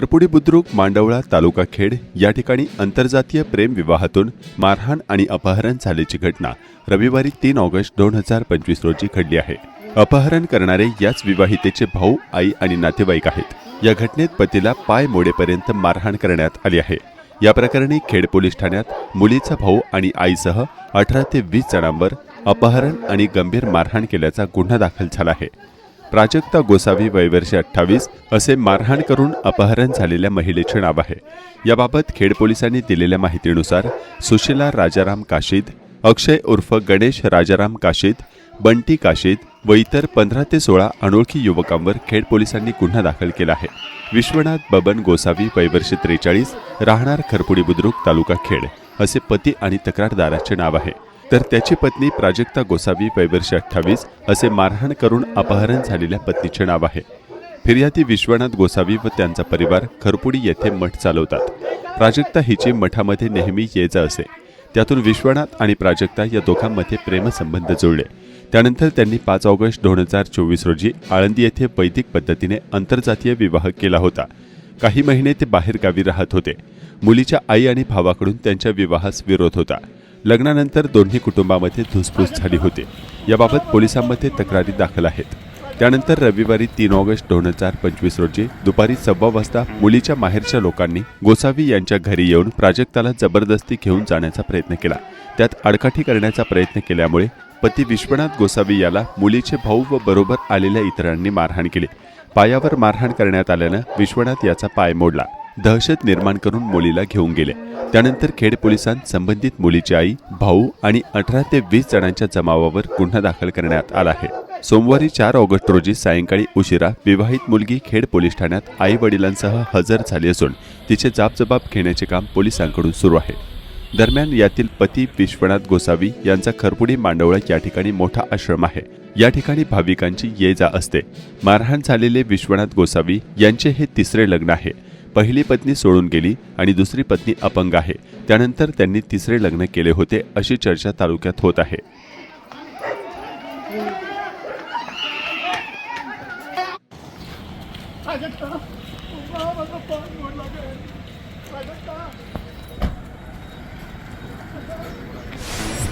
करपुडी बुद्रुक मांडवळा तालुका खेड या ठिकाणी आंतरजातीय प्रेम विवाहातून मारहाण आणि अपहरण झाल्याची घटना रविवारी तीन ऑगस्ट दोन हजार पंचवीस रोजी घडली आहे. अपहरण करणारे याच विवाहितेचे भाऊ आई आणि नातेवाईक आहेत. या घटनेत पतीला पाय मोडेपर्यंत मारहाण करण्यात आली आहे. या प्रकरणी खेड पोलीस ठाण्यात मुलीचा भाऊ आणि आईसह अठरा ते वीस जणांवर अपहरण आणि गंभीर मारहाण केल्याचा गुन्हा दाखल झाला आहे. प्राजक्ता गोसावी वयवर्षे अठ्ठावीस असे मारहाण करून अपहरण झालेल्या महिलेचे नाव आहे. याबाबत खेड पोलिसांनी दिलेल्या माहितीनुसार सुशीला राजाराम काशीद अक्षय उर्फ गणेश राजाराम काशीद बंटी काशीद व इतर पंधरा ते सोळा अनोळखी युवकांवर खेड पोलिसांनी गुन्हा दाखल केला आहे. विश्वनाथ बबन गोसावी वयवर्षे त्रेचाळीस राहणार खरपुडी बुद्रुक तालुका खेड असे पती आणि तक्रारदाराचे नाव आहे. तर त्याची पत्नी प्राजक्ता गोसावी वयवर्षी अठ्ठावीस असे मारहाण करून अपहरण झालेल्या पत्नीचे नाव आहे. फिर्यादी विश्वनाथ गोसावी व त्यांचा परिवार खरपुडी येथे मठ चालवतात. प्राजक्ता हिची मठामध्ये नेहमी ये जा असे. त्यातून विश्वनाथ आणि प्राजक्ता या दोघांमध्ये प्रेमसंबंध जुळले. त्यानंतर त्यांनी पाच ऑगस्ट दोन हजार चोवीस रोजी आळंदी येथे वैदिक पद्धतीने आंतरजातीय विवाह केला होता. काही महिने ते बाहेरगावी राहत होते. मुलीच्या आई आणि भावाकडून त्यांच्या विवाहास विरोध होता. लग्नानंतर दोन्ही कुटुंबामध्ये धुसफूस झाली होती. याबाबत पोलिसांमध्ये तक्रारी दाखल आहेत. त्यानंतर रविवारी तीन ऑगस्ट दोन हजार पंचवीस रोजी दुपारी सव्वा वाजता मुलीच्या माहेरच्या लोकांनी गोसावी यांच्या घरी येऊन प्राजक्ताला जबरदस्ती घेऊन जाण्याचा प्रयत्न केला. त्यात आडकाठी करण्याचा प्रयत्न केल्यामुळे पती विश्वनाथ गोसावी याला मुलीचे भाऊ व बरोबर आलेल्या इतरांनी मारहाण केली. पायावर मारहाण करण्यात आल्यानं विश्वनाथ याचा पाय मोडला. दहशत निर्माण करून मुलीला घेऊन गेले. त्यानंतर खेड पोलिसांत संबंधित मुलीची आई भाऊ आणि अठरा ते वीस जणांच्या जमावावर गुन्हा दाखल करण्यात आला आहे. सोमवारी चार ऑगस्ट रोजी सायंकाळी उशिरा विवाहित मुलगी खेड पोलीस ठाण्यात आई वडिलांसह हजर झाली असून तिचे जाबजबाब घेण्याचे काम पोलिसांकडून सुरू आहे. दरम्यान यातील पती विश्वनाथ गोसावी यांचा खरपुडी मांडवळा या ठिकाणी मोठा आश्रम आहे. या ठिकाणी भाविकांची ये जा असते. मारहाण झालेले विश्वनाथ गोसावी यांचे हे तिसरे लग्न आहे. पहिली पत्नी सोडून गेली आणि दुसरी पत्नी अपंग आहे त्यानंतर त्यांनी तिसरे लग्न केले होते अशी चर्चा तालुक्यात होत आहे